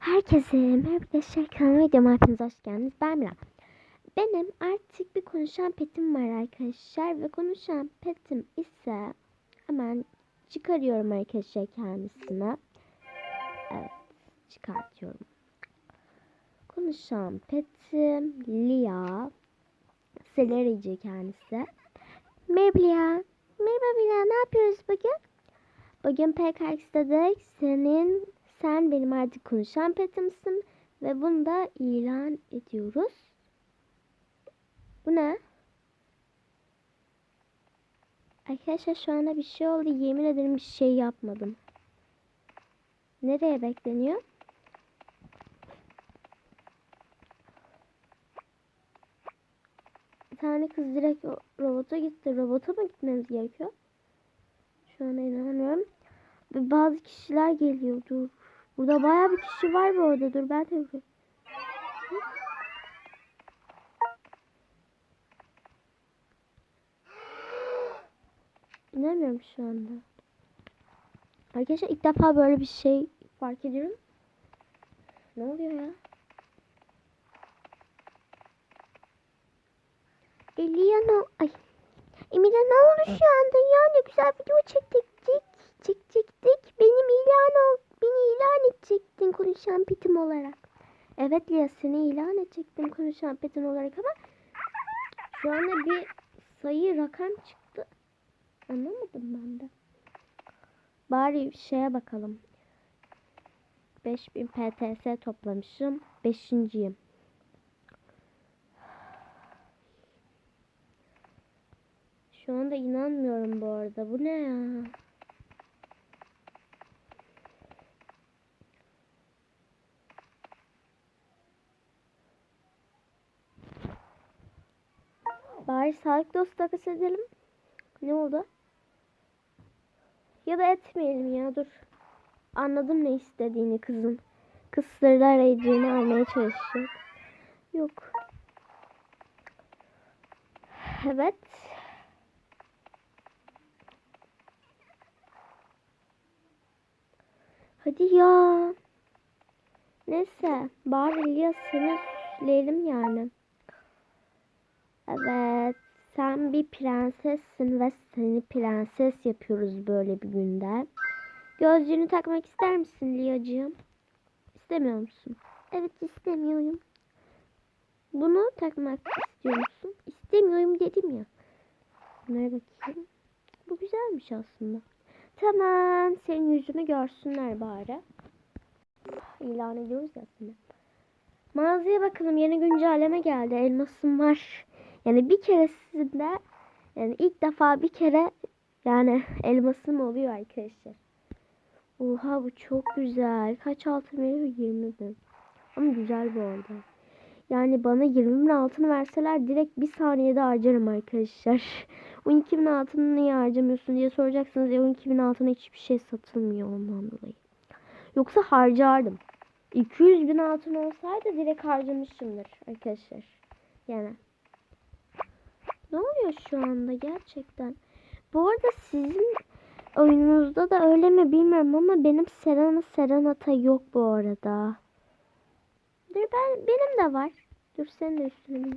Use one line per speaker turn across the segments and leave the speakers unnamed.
Herkese merhaba arkadaşlar kanalıma videoma hepiniz hoş geldiniz. Ben Mira. Benim artık bir konuşan petim var arkadaşlar ve konuşan petim ise hemen çıkarıyorum arkadaşlar kendisine. Evet çıkartıyorum. Konuşan petim Lia. Selerici kendisi. Merhaba Lia. Merhaba Lia ne yapıyoruz bugün? Bugün PKX dedik. Senin sen benim artık konuşan petimsin ve bunu da ilan ediyoruz. Bu ne? Arkadaşlar şu anda bir şey oldu. Yemin ederim bir şey yapmadım. Nereye bekleniyor? Bir tane kız direkt robota gitti. Robota mı gitmemiz gerekiyor? Şu anda inanamıyorum. Bazı kişiler geliyor. Dur. Burada bayağı bir kişi var bu arada. Dur ben de İnanmıyorum şu anda. Arkadaşlar ilk defa böyle bir şey fark ediyorum. Ne oluyor ya? Eliano ay Emine ne oldu şu anda ya ne güzel video çektik çekecektik benim ilan ol beni ilan edecektin konuşan pitim olarak. Evet Lia seni ilan edecektim konuşan pitim olarak ama şu anda bir sayı rakam çıktı. Anlamadım ben de. Bari şeye bakalım. 5000 PTS toplamışım. Beşinciyim. Şu anda inanmıyorum bu arada. Bu ne ya? Bari sağlık dostu takas edelim. Ne oldu? Ya da etmeyelim ya dur. Anladım ne istediğini kızın. Kız arayıcını almaya çalışacak. Yok. Evet. Hadi ya. Neyse. Bari İlyas'ını süsleyelim yani. Evet. Sen bir prensessin ve seni prenses yapıyoruz böyle bir günde. Gözlüğünü takmak ister misin Liyacığım? İstemiyor musun? Evet istemiyorum. Bunu takmak istiyor musun? İstemiyorum dedim ya. Bunlara bakayım. Bu güzelmiş aslında. Tamam. Senin yüzünü görsünler bari. İlan ediyoruz ya aslında. Mağazaya bakalım. Yeni güncelleme geldi. Elmasım var. Yani bir keresinde yani ilk defa bir kere yani elmasım oluyor arkadaşlar. Oha bu çok güzel. Kaç altın veriyor? 20 bin. Ama güzel bu arada. Yani bana 20 bin altın verseler direkt bir saniyede harcarım arkadaşlar. 12 bin altını niye harcamıyorsun diye soracaksınız. E 12 bin altına hiçbir şey satılmıyor ondan dolayı. Yoksa harcardım. 200 bin altın olsaydı direkt harcamışımdır arkadaşlar. Yani. Ne oluyor şu anda gerçekten? Bu arada sizin oyununuzda da öyle mi bilmiyorum ama benim Serena Serenata yok bu arada. Dur ben benim de var. Dur sen de üstüne.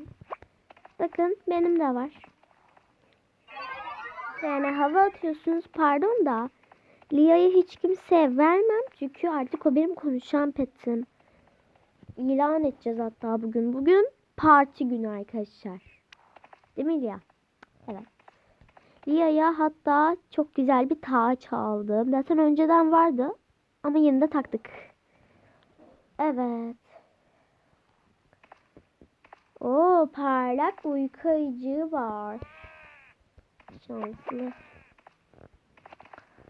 Bakın benim de var. Yani hava atıyorsunuz pardon da. Lia'yı hiç kimseye vermem çünkü artık o benim konuşan petim. İlan edeceğiz hatta bugün. Bugün parti günü arkadaşlar. Değil mi Lia? Evet. Lia'ya hatta çok güzel bir taç aldım. Zaten önceden vardı. Ama yine de taktık. Evet. O parlak uyku ayıcığı var. Şanslı.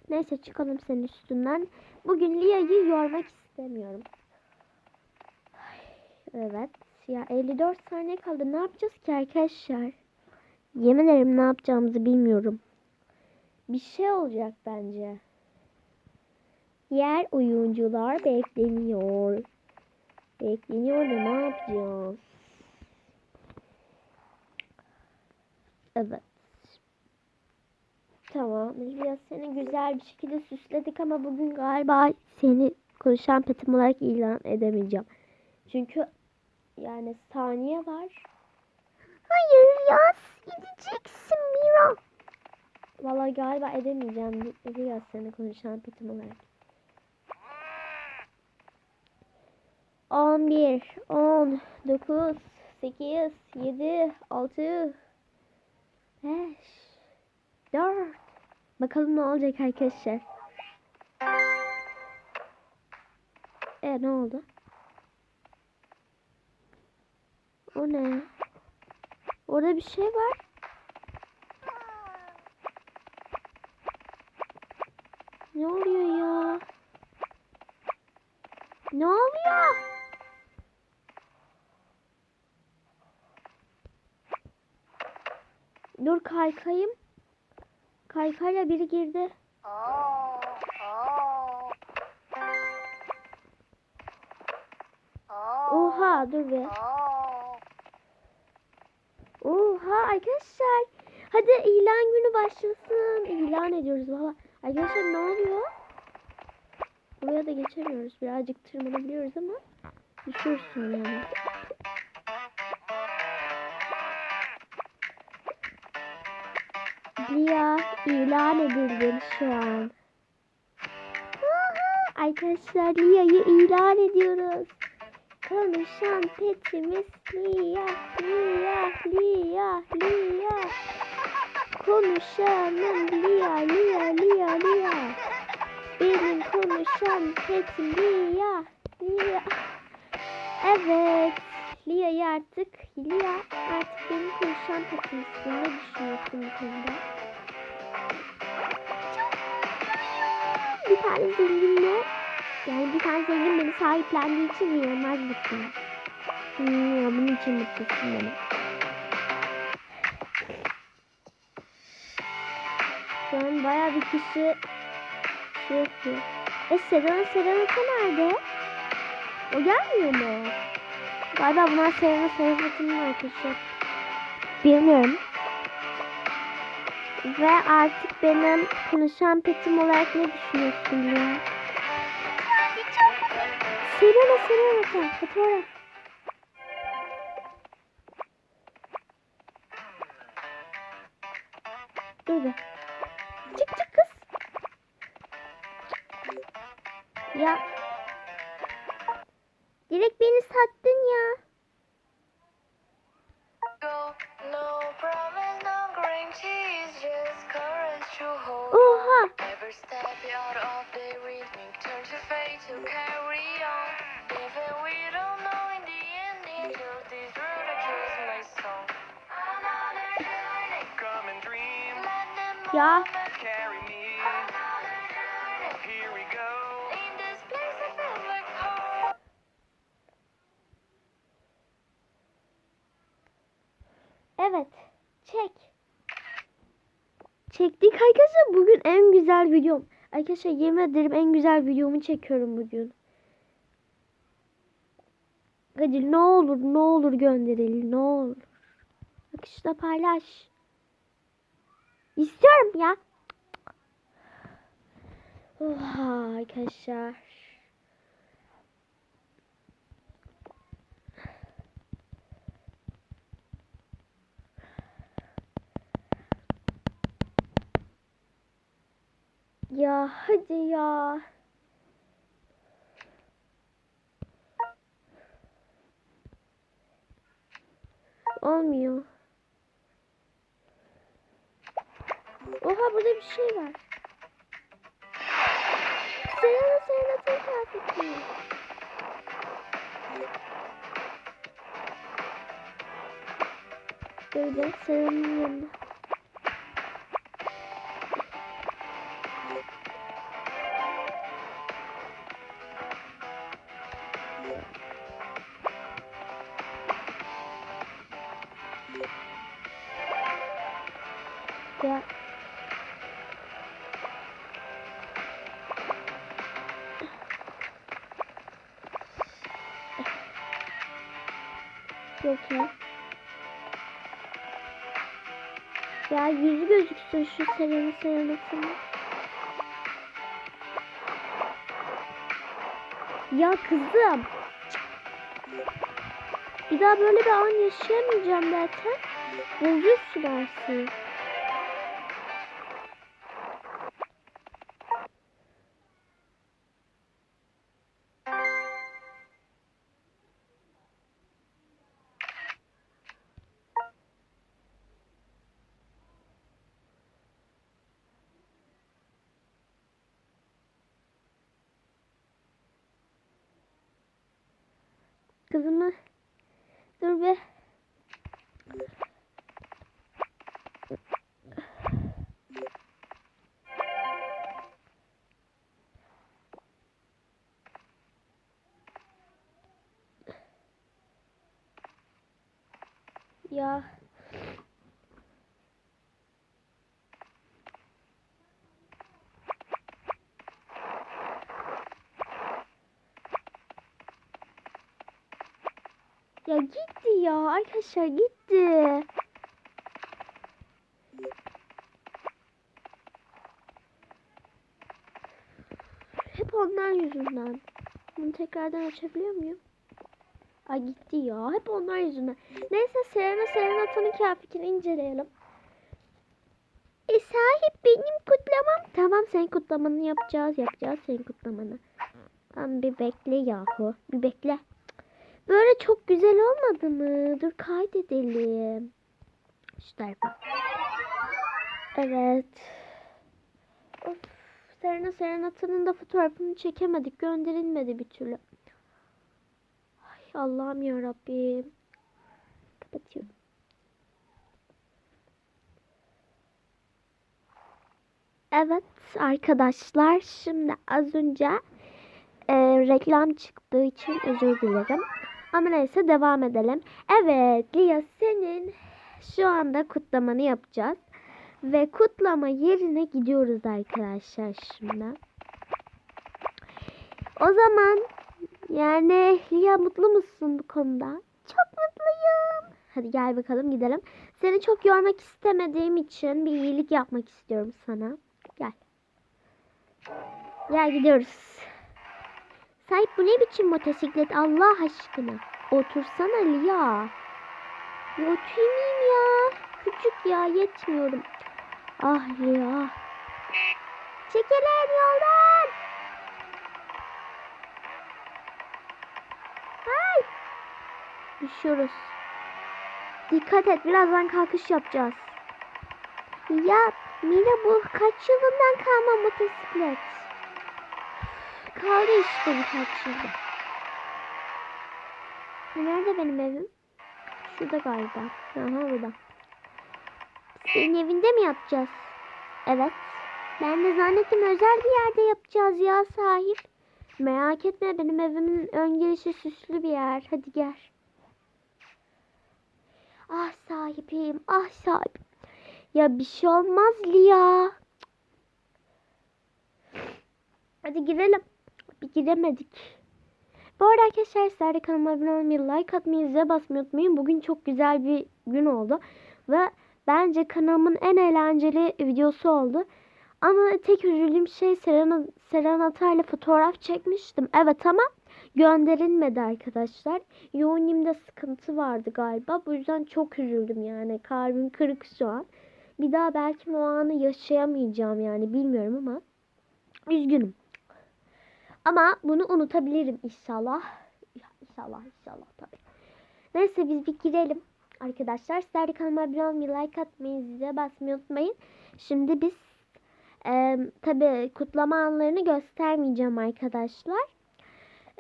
Neyse çıkalım senin üstünden. Bugün Lia'yı yormak istemiyorum. Evet. Ya 54 saniye kaldı. Ne yapacağız ki arkadaşlar? Yemin ederim ne yapacağımızı bilmiyorum. Bir şey olacak bence. Diğer oyuncular bekleniyor. Bekleniyor da ne yapacağız? Evet. Tamam. Biraz seni güzel bir şekilde süsledik ama bugün galiba seni konuşan petim olarak ilan edemeyeceğim. Çünkü yani saniye var. Hayır ya galiba edemeyeceğim. Riyaz seni konuşan petim olarak. 11, 10, 9, 8, 7, 6, 5, 4. Bakalım ne olacak arkadaşlar. E ne oldu? O ne? Orada bir şey var. Ne oluyor ya? Ne oluyor? Dur kaykayım. Kaykayla biri girdi. Oha dur be. Oha arkadaşlar. Hadi ilan günü başlasın. İlan ediyoruz valla. Arkadaşlar ne oluyor? Buraya da geçemiyoruz. Birazcık tırmanabiliyoruz ama düşürsün yani. Lia ilan edildin şu an. Aha, Arkadaşlar Lia'yı ilan ediyoruz. Konuşan petimiz Lia, Lia, Lia, Lia. Konuşanım Lia, Lia, Lia, Lia. Benim konuşan petim Lia, Lia. Evet. Lia'yı artık, Lia artık benim konuşan petimsin. Ne düşünüyorsun bu konuda? Bir tane zenginle yani bir tane zengin beni sahiplendiği için inanılmaz mutluyum. Hmm, bunun için mutlusun beni. Şu an bayağı bir kişi şey yapıyor. E Serena, Serena nerede? O gelmiyor mu? Galiba bunlar Serena, Serena'nın arkadaşı. Bilmiyorum. Ve artık benim konuşan petim olarak ne düşünüyorsun ya? Serena, Serena, fotoğraf. Dur be. Ya. Direkt beni sattın ya.
No promise,
Çektik arkadaşlar. Bugün en güzel videom. Arkadaşlar yemin ederim en güzel videomu çekiyorum bugün. Hadi ne olur ne olur gönderelim ne olur. İşte paylaş. İstiyorum ya. Oha arkadaşlar. Ya hadi ya. Olmuyor. Oha burada bir şey var. Selena Selena'nın kıyafeti. Böyle Selena'nın yanına. Yok ya. Ya yüzü gözüksün şu Selena Selena'sının. Ya kızım. Bir daha böyle bir an yaşayamayacağım zaten. Bozuyorsun her şeyi. Kızımı dur be. Ya Ya gitti ya arkadaşlar gitti. Hep onlar yüzünden. Bunu tekrardan açabiliyor muyum? Ay gitti ya. Hep onlar yüzünden. Neyse Serena Serenata'nın kıyafetini inceleyelim. E sahip benim kutlamam. Tamam senin kutlamanı yapacağız. Yapacağız senin kutlamanı. Tamam bir bekle yahu. Bir bekle. Böyle çok güzel olmadı mı? Dur kaydedelim. Şu tarafa. Evet. Of. Serena Serenata'nın da fotoğrafını çekemedik. Gönderilmedi bir türlü. Ay Allah'ım ya Rabbim. Kapatıyorum. Evet arkadaşlar şimdi az önce e, reklam çıktığı için özür dilerim. Ama neyse devam edelim. Evet Lia senin şu anda kutlamanı yapacağız. Ve kutlama yerine gidiyoruz arkadaşlar şimdi. O zaman yani Lia mutlu musun bu konuda? Çok mutluyum. Hadi gel bakalım gidelim. Seni çok yormak istemediğim için bir iyilik yapmak istiyorum sana. Gel. Gel gidiyoruz. Sahip bu ne biçim motosiklet Allah aşkına? Otursana Lia. Ya oturmayayım ya. Küçük ya yetmiyorum. Ah Lia. Çekilin yoldan. Ay. Düşüyoruz. Dikkat et birazdan kalkış yapacağız. Ya Mira bu kaç yılından kalma motosiklet? Kaldı işte birkaç yılda. Nerede benim evim? Şurada galiba. Aha burada. Senin evinde mi yapacağız? Evet. Ben de zannettim özel bir yerde yapacağız ya sahip. Merak etme benim evimin ön girişi süslü bir yer. Hadi gel. Ah sahibim, ah sahibim. Ya bir şey olmaz Lia. Hadi girelim. Bir giremedik. Bu arada arkadaşlar sizler de kanalıma abone olmayı, like atmayı, zile basmayı unutmayın. Bugün çok güzel bir gün oldu. Ve bence kanalımın en eğlenceli videosu oldu. Ama tek üzüldüğüm şey Serena, Serenata ile fotoğraf çekmiştim. Evet ama gönderilmedi arkadaşlar. Yoğunimde sıkıntı vardı galiba. Bu yüzden çok üzüldüm yani. Kalbim kırık şu an. Bir daha belki o anı yaşayamayacağım yani bilmiyorum ama üzgünüm. Ama bunu unutabilirim inşallah. İnşallah inşallah tabii. Neyse biz bir girelim arkadaşlar. Sizler kanalıma abone olmayı, like atmayı, zile basmayı unutmayın. Şimdi biz e, tabii kutlama anlarını göstermeyeceğim arkadaşlar.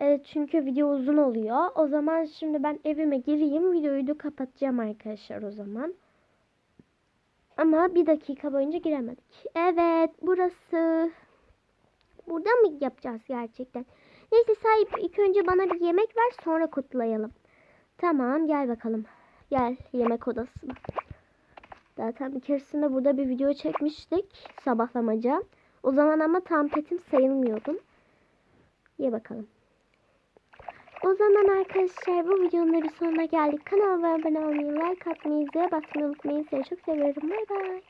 E, çünkü video uzun oluyor. O zaman şimdi ben evime gireyim. Videoyu da kapatacağım arkadaşlar o zaman. Ama bir dakika boyunca giremedik. Evet burası. Burada mı yapacağız gerçekten? Neyse sahip ilk önce bana bir yemek ver sonra kutlayalım. Tamam gel bakalım. Gel yemek odasına. Zaten bir keresinde burada bir video çekmiştik. Sabahlamaca. O zaman ama tam petim sayılmıyordum. Ye bakalım. O zaman arkadaşlar bu videonun da bir sonuna geldik. Kanalıma abone olmayı, like atmayı, zile basmayı unutmayın. Sizi çok seviyorum. Bay bay.